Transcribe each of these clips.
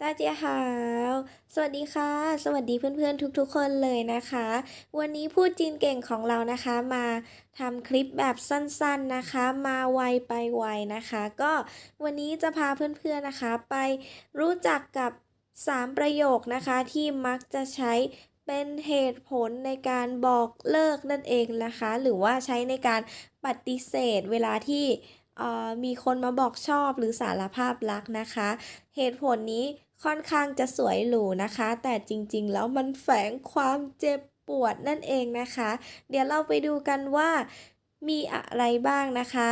ตาเจียหาว สวัสดีค่ะ สวัสดีเพื่อนๆทุกๆคนเลยนะคะ วันนี้พูดจีนเก่งของเรานะคะมาทำคลิปแบบสั้นๆนะคะ มาไวไปไวนะคะ ก็วันนี้จะพาเพื่อนๆนะคะ ไปรู้จักกับ 3 ประโยคนะคะที่มักจะใช้เป็นเหตุผลในการบอกเลิกนั่นเองนะคะ หรือว่าใช้ในการปฏิเสธเวลาที่ มีคนมาบอกชอบหรือสารภาพรักนะคะ เหตุผลนี้ค่อนข้างจะสวยหรูนะคะ แต่จริงๆ แล้วมันแฝงความเจ็บปวดนั่นเองนะคะ เดี๋ยวเราไปดูกันว่ามีอะไรบ้างนะคะ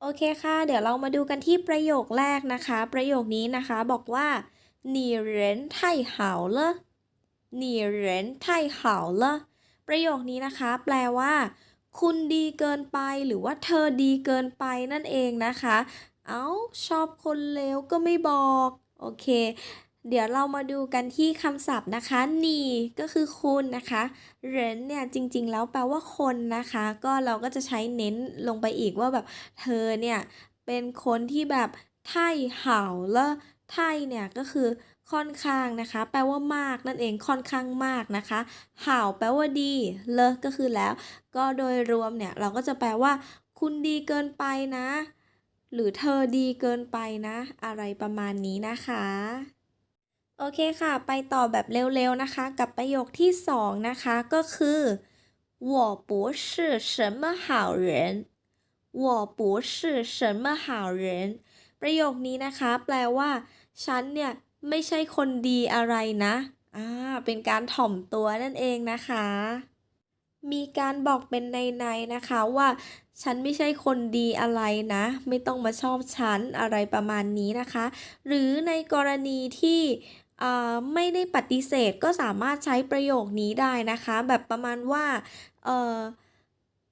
โอเคค่ะ เดี๋ยวเรามาดูกันที่ประโยคแรกนะคะ ประโยคนี้นะคะบอกว่า你人太好了你人太好了ประโยคนี้นะคะ แปลว่า คุณดีเกินไปหรือว่าเธอดีเกินไปนั่นเองนะคะ เอ้าชอบคนเลวก็ไม่บอก โอเค เดี๋ยวเรามาดูกันที่คำศัพท์นะคะนี่ก็คือคุณนะคะเหรนเนี่ยจริงๆแล้วแปลว่าคนนะคะ ก็เราก็จะใช้เน้นลงไปอีกว่าแบบเธอเนี่ยเป็นคนที่แบบไท่เห่าแล้วไท่เนี่ยก็คือ ค่อนข้างนะคะ แปลว่ามากนั่นเองค่อนข้างมากนะคะเห่าแปลว่าดีเลอก็คือแล้ว ก็โดยรวมเนี่ยเราก็จะแปลว่า คุณดีเกินไปนะ หรือเธอดีเกินไปนะ อะไรประมาณนี้นะคะ โอเคค่ะ ไปต่อแบบเร็วๆนะคะ กับประโยคที่สองนะคะก็คือ我不是什么好人我不是什么好人ประโยคนี้นะคะ แปลว่า ฉันเนี่ย ไม่ใช่คนดีอะไรนะอ่าเป็นการถ่อมตัวนั่นเองนะคะ มีการบอกเป็นในๆนะคะว่า ฉันไม่ใช่คนดีอะไรนะ ไม่ต้องมาชอบฉันอะไรประมาณนี้นะคะ หรือในกรณีที่อ่าไม่ได้ปฏิเสธก็สามารถใช้ประโยคนี้ได้นะคะ แบบประมาณว่า เออ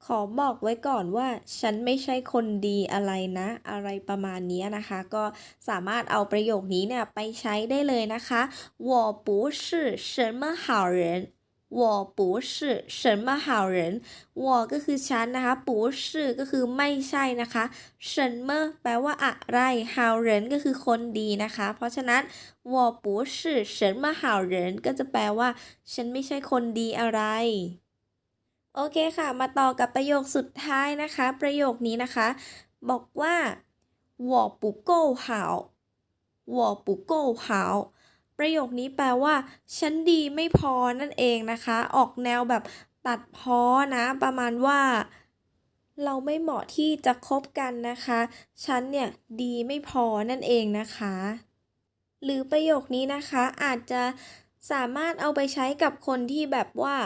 ขอบอกไว้ก่อนว่า ฉันไม่ใช่คนดีอะไรนะ อะไรประมาณนี้นะคะ ก็สามารถเอาประโยคนี้เนี่ยไปใช้ได้เลยนะคะ我不是什么好人我不是什么好人我ก็คือฉันนะคะ不是ก็คือไม่ใช่นะคะ什么แปลว่าอะไร好人ก็คือคนดีนะคะ เพราะฉะนั้น我不是什么好人ก็จะแปลว่า ฉันไม่ใช่คนดีอะไร โอเคค่ะ มาต่อกับประโยคสุดท้ายนะคะ ประโยคนี้นะคะ บอกว่า我不够好我不够好ประโยคนี้แปลว่า ฉันดีไม่พอนั่นเองนะคะ ออกแนวแบบตัดพ้อนะ ประมาณว่า เราไม่เหมาะที่จะคบกันนะคะ ฉันเนี่ยดีไม่พอนั่นเองนะคะ หรือประโยคนี้นะคะอาจจะสามารถเอาไปใช้กับคนที่แบบว่า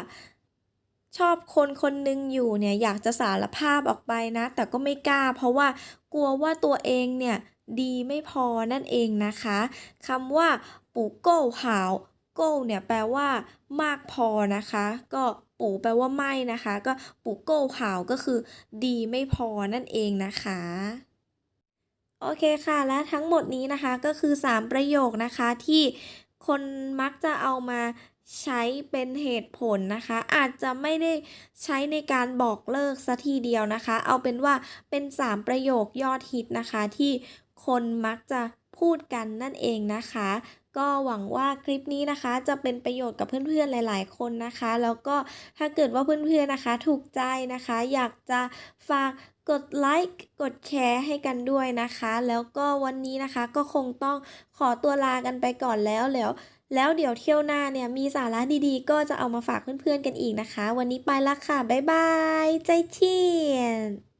ชอบคนคนหนึ่งอยู่เนี่ยอยากจะสารภาพออกไปนะ แต่ก็ไม่กล้า เพราะว่ากลัวว่าตัวเองเนี่ยดีไม่พอนั่นเองนะคะคำว่าปูโก้หาวโก้เนี่ยแปลว่ามากพอนะคะ ก็ปูแปลว่าไม่นะคะ ก็ปูโก้หาวก็คือ ดีไม่พอนั่นเองนะคะโอเคค่ะ และทั้งหมดนี้นะคะก็คือ 3 ประโยคนะคะที่คนมักจะเอามา ใช้เป็นเหตุผลนะคะ อาจจะไม่ได้ใช้ในการบอกเลิกซะทีเดียวนะคะ เอาเป็นว่าเป็น 3 ประโยคยอดฮิตนะคะ ที่คนมักจะพูดกันนั่นเองนะคะ ก็หวังว่าคลิปนี้นะคะจะเป็นประโยชน์กับเพื่อนๆหลายๆ คนนะคะ แล้วก็ถ้าเกิดว่าเพื่อนๆนะคะ ถูกใจนะคะ อยากจะฝากกดไลค์กดแชร์ให้กันด้วยนะคะ แล้วก็วันนี้นะคะก็คงต้องขอตัวลากันไปก่อนแล้วแล้ว แล้วเดี๋ยวเที่ยวหน้าเนี่ยมีสาระดีๆ ก็จะเอามาฝากเพื่อนๆกันอีกนะคะ วันนี้ไปละค่ะ บ๊ายบาย ใจเทียน